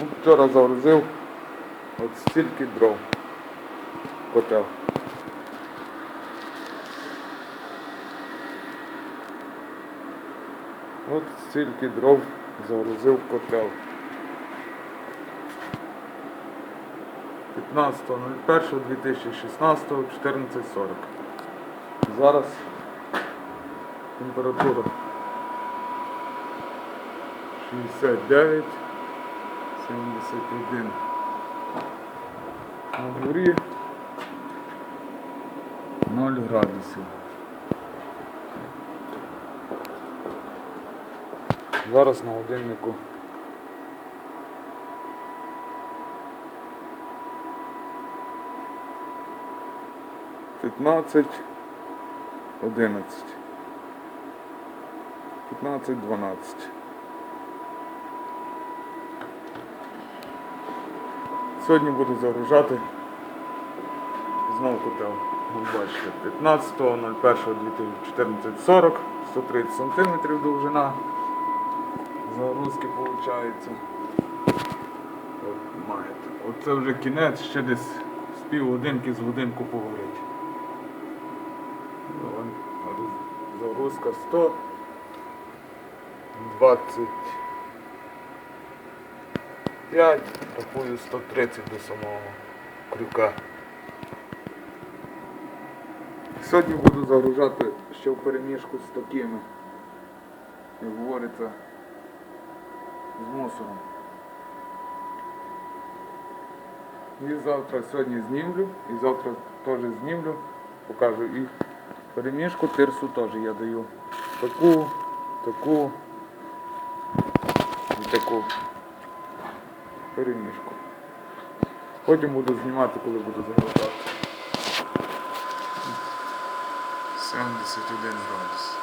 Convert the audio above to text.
Ну, Вчора загрузив от стільки дров. Котел. От стільки дров загрузив котел. 15.01.2016 14.40. Зараз температура 69, 71. На дворі 0 градусів. Зараз на годиннику П'ятнадцять, одинадцять. П'ятнадцять, дванадцять. Сьогодні буду загружати знову котел. Ви бачите, 15.01.2014 130 см довжина. Загрузки виходить. От маєте. Оце вже кінець, ще десь з півгодинки з годинку поговорить. Загрузка 100. 25, рахую 130 до самого крюка. Сьогодні буду загружати ще в переміжку з такими, як говориться, з мусором. І завтра сьогодні знімлю, і завтра теж знімлю, покажу і переміжку тирсу теж я даю. Таку, таку і таку переміжку. Потім буду знімати, коли буду замовляти. 71 градус.